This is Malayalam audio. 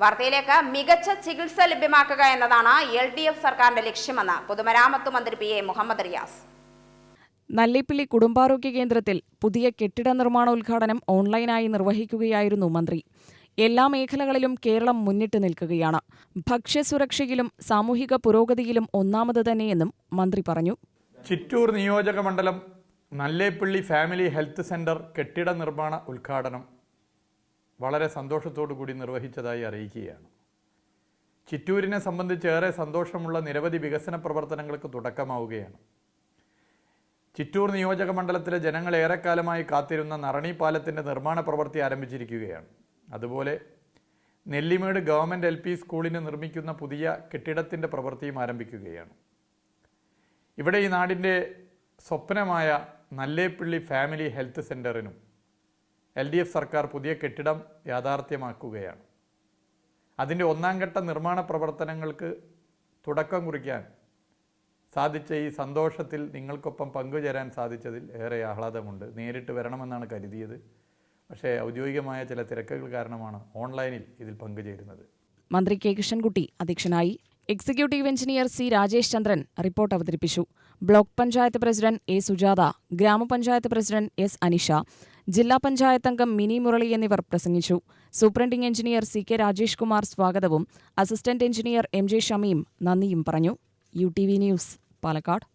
വാർത്തയിലേക്ക് മികച്ച ചികിത്സ ലഭ്യമാക്കുക എന്നതാണ് എൽ ഡി എഫ് സർക്കാരിന്റെ ലക്ഷ്യമെന്ന് പൊതുമരാമത്ത് മന്ത്രി പി എ മുഹമ്മദ് റിയാസ്. നല്ലിപ്പിള്ളി കുടുംബാരോഗ്യ കേന്ദ്രത്തിൽ പുതിയ കെട്ടിട നിർമ്മാണ ഉദ്ഘാടനം ഓൺലൈനായി നിർവഹിക്കുകയായിരുന്നു മന്ത്രി. എല്ലാ മേഖലകളിലും കേരളം മുന്നിട്ട് നിൽക്കുകയാണ്. ഭക്ഷ്യസുരക്ഷയിലും സാമൂഹിക പുരോഗതിയിലും ഒന്നാമത് തന്നെയെന്നും മന്ത്രി പറഞ്ഞു. ചിറ്റൂർ നിയോജക മണ്ഡലം നല്ലേപ്പള്ളി ഫാമിലി ഹെൽത്ത് സെന്റർ കെട്ടിട നിർമ്മാണ ഉദ്ഘാടനം. വളരെ സന്തോഷത്തോടു കൂടി നിർവഹിച്ചതായി അറിയിക്കുകയാണ്. ചിറ്റൂരിനെ സംബന്ധിച്ച് ഏറെ സന്തോഷമുള്ള നിരവധി വികസന പ്രവർത്തനങ്ങൾക്ക് തുടക്കമാവുകയാണ്. ചിറ്റൂർ നിയോജക മണ്ഡലത്തിലെ ജനങ്ങൾ ഏറെക്കാലമായി കാത്തിരുന്ന നറണി പാലത്തിന്റെ നിർമ്മാണ പ്രവൃത്തി ആരംഭിച്ചിരിക്കുകയാണ്. അതുപോലെ നെല്ലിമേട് ഗവൺമെന്റ് എൽ പി സ്കൂളിന് നിർമ്മിക്കുന്ന പുതിയ കെട്ടിടത്തിന്റെ പ്രവൃത്തിയും ആരംഭിക്കുകയാണ്. ഇവിടെ ഈ നാടിന്റെ സ്വപ്നമായ നല്ലേപ്പിള്ളി ഫാമിലി ഹെൽത്ത് സെന്ററിനും എൽ ഡി എഫ് സർക്കാർ പുതിയ കെട്ടിടം യാഥാർത്ഥ്യമാക്കുകയാണ്. അതിന്റെ ഒന്നാം ഘട്ട നിർമ്മാണ പ്രവർത്തനങ്ങൾക്ക് തുടക്കം കുറിക്കാൻ സാധിച്ച ഈ സന്തോഷത്തിൽ നിങ്ങൾക്കൊപ്പം പങ്കുചേരാൻ സാധിച്ചതിൽ ഏറെ ആഹ്ലാദമുണ്ട്. നേരിട്ട് വരണമെന്നാണ് കരുതിയത്. പക്ഷേ ഔദ്യോഗികമായ ചില തിരക്കുകൾ കാരണമാണ് ഓൺലൈനിൽ ഇതിൽ പങ്കുചേരുന്നത്. മന്ത്രി കെ. കൃഷ്ണൻകുട്ടി അധ്യക്ഷനായി executive engineer C Rajesh Chandran report അവതരിപ്പിച്ചു. Block panchayat president A Sujatha ഗ്രാമപഞ്ചായത്ത് പ്രസിഡന്റ് എസ് അനിഷ ജില്ലാ പഞ്ചായത്ത് അംഗം മിനി മുരളി എന്നിവർ പ്രസംഗിച്ചു. Superintending engineer C K Rajesh Kumar സ്വാഗതവും. Assistant engineer M J Shameem നന്ദിയും പറഞ്ഞു. U T V news Palakkad.